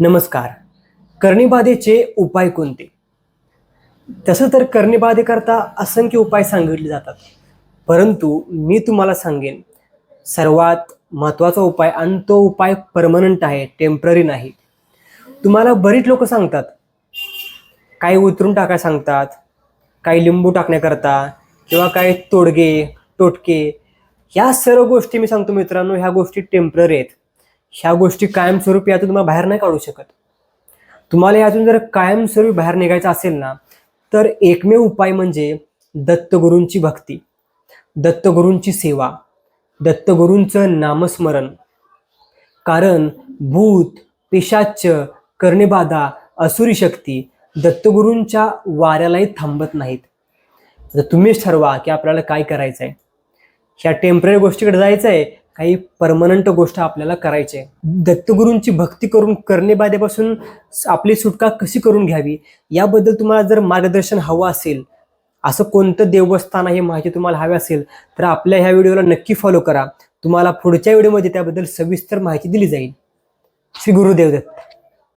नमस्कार. कर्णीबाधेचे उपाय कोणते? तसं तर कर्णीबाधेकरता असंख्य उपाय सांगितले जातात. परंतु मी तुम्हाला सांगेन सर्वात महत्त्वाचा उपाय आणि तो उपाय परमनंट आहे टेंपररी नाही. तुम्हाला बरीच लोक सांगतात. काही उतरून टाकाय सांगतात काही लिंबू टाकण्याकरता किंवा काही तोडगे टोटके ह्या सर्व गोष्टी मी सांगतो मित्रांनो ह्या गोष्टी टेंपररी आहेत. ह्या गोष्टी कायमस्वरूपी यातून तुम्हाला बाहेर नाही काढू शकत. तुम्हाला यातून जर कायमस्वरूपी बाहेर निघायचं असेल ना तर एकमेव उपाय म्हणजे दत्तगुरूंची भक्ती दत्तगुरूंची सेवा दत्तगुरूंचं नामस्मरण. कारण भूत पिशाच्च कर्णिबाधा असुरी शक्ती दत्तगुरूंच्या वाऱ्यालाही थांबत नाहीत. तर तुम्हीच ठरवा की आपल्याला काय करायचं आहे ह्या टेंपररी गोष्टीकडे जायचं आहे काही परमनंट गोष्ट आपल्याला करायची आहे. दत्तगुरूंची भक्ती करून करणेबाधेपासून आपली सुटका कशी करून घ्यावी? याबद्दल तुम्हाला जर मार्गदर्शन हवं असेल असं कोणतं देवस्थान आहे माहिती तुम्हाला हवी असेल तर आपल्या ह्या व्हिडिओला नक्की फॉलो करा. तुम्हाला पुढच्या व्हिडिओमध्ये त्याबद्दल सविस्तर माहिती दिली जाईल. श्री गुरुदेव दत्त.